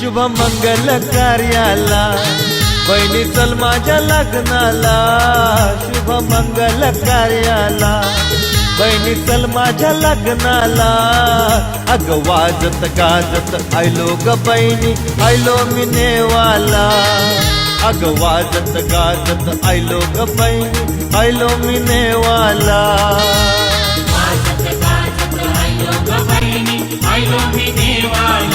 शुभ मंगल कार्याला. बहिणी चल माझ्या लग्नाला. शुभ मंगल कार्याला. बहिणी चल माझ्या लग्नाला. अग वाजत गाजत आयलो ग बहिणी आयलो मी नेवाला. अग वाजत गाजत आयलो ग बहिणी आयलो मी नेवाला. वाजत मी देवाला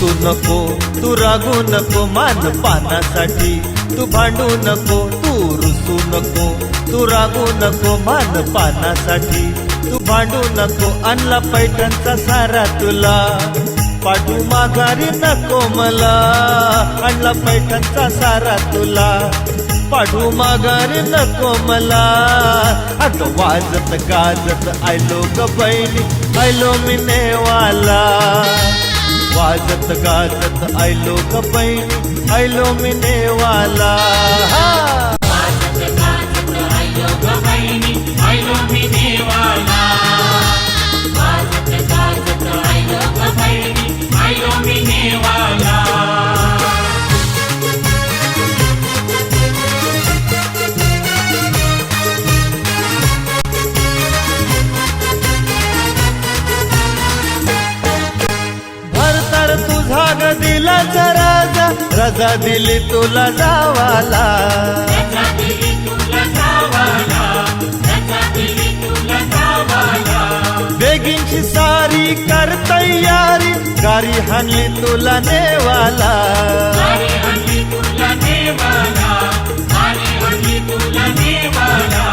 तू नको तू रागू नको मान पानासाठी. तू भांडू नको तू रुसू नको तू रागू नको मान पानासाठी. तू भांडू नको आणला पैठणचा सारा तुला. पाठू माघारी नको मला आणला पैठणचा सारा तुला. पाठू माघारी नको मला आता वाजत गाजत आयलो ग बैली आयलो मी नेवाला. वाजत गाजत आयलो ग बहिणी आयलो मी देवाला राजा रजा दिली तुला जावाला. रजा दिली तुला जावाला. बेगीनची सारी कर तयारी गारी हाणली तुला नेवाला.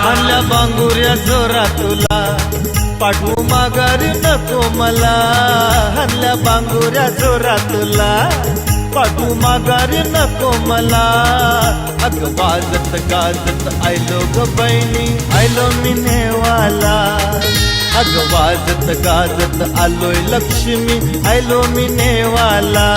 आणल्या बांगुऱ्या जोरा तुला. पाठवू माघारी नको मला. हल्ल्या बांगुऱ्या जोरातला. पाठवू माघारी नको मला. अग वाजत गाजत आयलो ग बहिणी आयलो मी नेवाला. अग वाजत गाजत आलोय लक्ष्मी आयलो मी नेवाला.